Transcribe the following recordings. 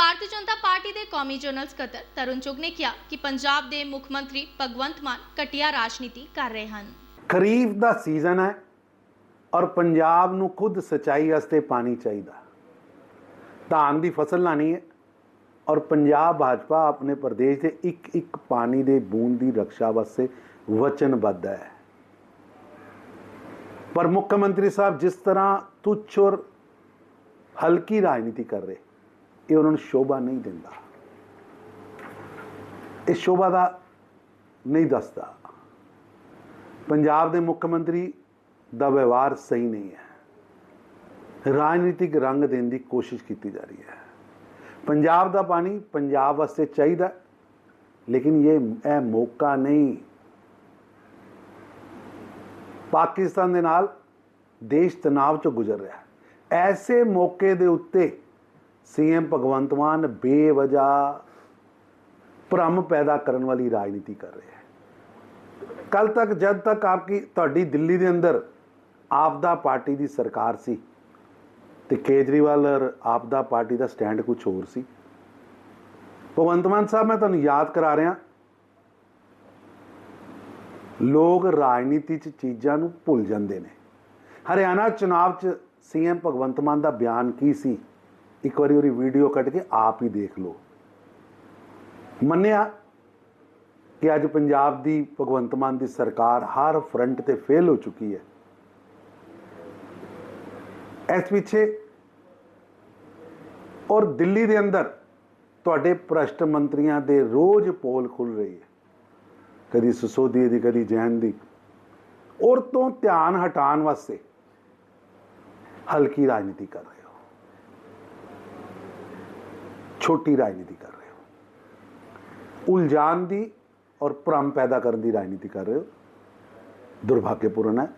Bharatiya Janata party ਦੇ ਕੌਮੀ general ਸਕੱਤਰ ਤਰੁਣ ਚੁਗ ਨੇ ਕਿਹਾ ਕਿ ਪੰਜਾਬ ਦੇ ਮੁੱਖ ਮੰਤਰੀ ਭਗਵੰਤ ਮਾਨ ਘਟੀਆ ਰਾਜਨੀਤੀ ਕਰ ਰਹੇ ਹਨ। ਖਰੀਫ ਦਾ ਸੀਜ਼ਨ ਹੈ ਔਰ ਪੰਜਾਬ ਨੂੰ ਖੁਦ ਸਿੰਚਾਈ ਵਾਸਤੇ ਪਾਣੀ ਚਾਹੀਦਾ। ਧਾਨ ਦੀ ਫਸਲ ਲਾਣੀ ਹੈ ਔਰ ਪੰਜਾਬ ਭਾਜਪਾ ਆਪਣੇ ਪ੍ਰਦੇਸ਼ ਦੇ ਇੱਕ ਇੱਕ ਪਾਣੀ ਦੇ ਬੂੰਦ ਦੀ ਰੱਖਿਆ ਵਾਸਤੇ ਵਚਨਬੱਧ ਹੈ। ਪਰ ਮੁੱਖ ਮੰਤਰੀ ਸਾਹਿਬ ਜਿਸ ਤਰ੍ਹਾਂ ਤੁੱਛ ਔਰ ਹਲਕੀ ਰਾਜਨੀਤੀ ਕਰ ਰਹੇ ਇਹ ਉਹਨਾਂ ਨੂੰ ਸ਼ੋਭਾ ਨਹੀਂ ਦਿੰਦਾ। ਇਹ ਸ਼ੋਭਾ ਦਾ ਨਹੀਂ ਦੱਸਦਾ। ਪੰਜਾਬ ਦੇ ਮੁੱਖ ਮੰਤਰੀ ਦਾ ਵਿਵਹਾਰ ਸਹੀ ਨਹੀਂ ਹੈ। ਰਾਜਨੀਤਿਕ ਰੰਗ ਦੇਣ ਦੀ ਕੋਸ਼ਿਸ਼ ਕੀਤੀ ਜਾ ਰਹੀ ਹੈ। ਪੰਜਾਬ ਦਾ ਪਾਣੀ ਪੰਜਾਬ ਵਾਸਤੇ ਚਾਹੀਦਾ ਲੇਕਿਨ ਇਹ ਇਹ ਮੌਕਾ ਨਹੀਂ। ਪਾਕਿਸਤਾਨ ਦੇ ਨਾਲ ਦੇਸ਼ ਤਣਾਅ ਚੋਂ ਗੁਜ਼ਰ ਰਿਹਾ ਹੈ। ਐਸੇ ਮੌਕੇ ਦੇ ਉੱਤੇ ਸੀਐਮ ਭਗਵੰਤ ਮਾਨ ਬੇਵਜ੍ਹਾ ਭ੍ਰਮ ਪੈਦਾ ਕਰਨ ਵਾਲੀ ਰਾਜਨੀਤੀ ਕਰ ਰਿਹਾ ਹੈ। ਕੱਲ ਤੱਕ ਜਦ ਤੱਕ ਆਪਕੀ, ਤੁਹਾਡੀ ਦਿੱਲੀ ਦੇ ਅੰਦਰ ਆਪਦਾ ਪਾਰਟੀ ਦੀ ਸਰਕਾਰ ਸੀ ਤੇ ਕੇਜਰੀਵਾਲ ਔਰ ਆਪਦਾ ਪਾਰਟੀ ਦਾ ਸਟੈਂਡ ਕੁਝ ਹੋਰ ਸੀ। ਭਗਵੰਤ ਮਾਨ ਸਾਹਿਬ, ਮੈਂ ਤੁਹਾਨੂੰ ਯਾਦ ਕਰਾ ਰਿਹਾ। ਲੋਕ ਰਾਜਨੀਤੀ 'ਚ ਚੀਜ਼ਾਂ ਨੂੰ ਭੁੱਲ ਜਾਂਦੇ ਨੇ। ਹਰਿਆਣਾ ਚੁਣਾਵ 'ਚ ਸੀਐਮ ਭਗਵੰਤ ਮਾਨ ਦਾ ਬਿਆਨ ਕੀ ਸੀ? ਇੱਕ ਵਾਰੀ ਉਹਦੀ ਵੀਡੀਓ ਕੱਢ ਕੇ ਆਪ ਹੀ ਦੇਖ ਲਓ। ਮੰਨਿਆ ਕਿ ਅੱਜ ਪੰਜਾਬ ਦੀ ਭਗਵੰਤ ਮਾਨ ਦੀ ਸਰਕਾਰ ਹਰ ਫਰੰਟ ਤੇ ਫੇਲ ਹੋ ਚੁੱਕੀ ਹੈ। ਇਸ ਪਿੱਛੇ ਔਰ ਦਿੱਲੀ ਦੇ ਅੰਦਰ ਤੁਹਾਡੇ ਭ੍ਰਸ਼ਟ ਮੰਤਰੀਆਂ ਦੇ ਰੋਜ਼ ਪੋਲ ਖੁੱਲ ਰਹੀ ਹੈ। ਕਦੀ ਸਸੋਦੀ ਦੀ, ਕਦੀ ਜੈਨ ਦੀ। ਔਰ ਤੋਂ ਧਿਆਨ ਹਟਾਉਣ ਵਾਸਤੇ ਹਲਕੀ ਰਾਜਨੀਤੀ ਕਰ ਰਹੇ ਹੋ ਛੋਟੀ ਰਾਜਨੀਤੀ ਕਰ ਰਹੇ ਹੋ। ਉਲਝਾਨ ਦੀ ਔਰ ਭ੍ਰਮ ਪੈਦਾ ਕਰਨ ਦੀ ਰਾਜਨੀਤੀ ਕਰ ਰਹੇ ਹੋ। ਦੁਰਭਾਗਯਪੂਰਨ ਹੈ।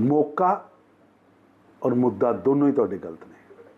ਮੌਕਾ ਔਰ ਮੁੱਦਾ ਦੋਨੋਂ ਹੀ ਤੁਹਾਡੇ ਗਲਤ ਨੇ।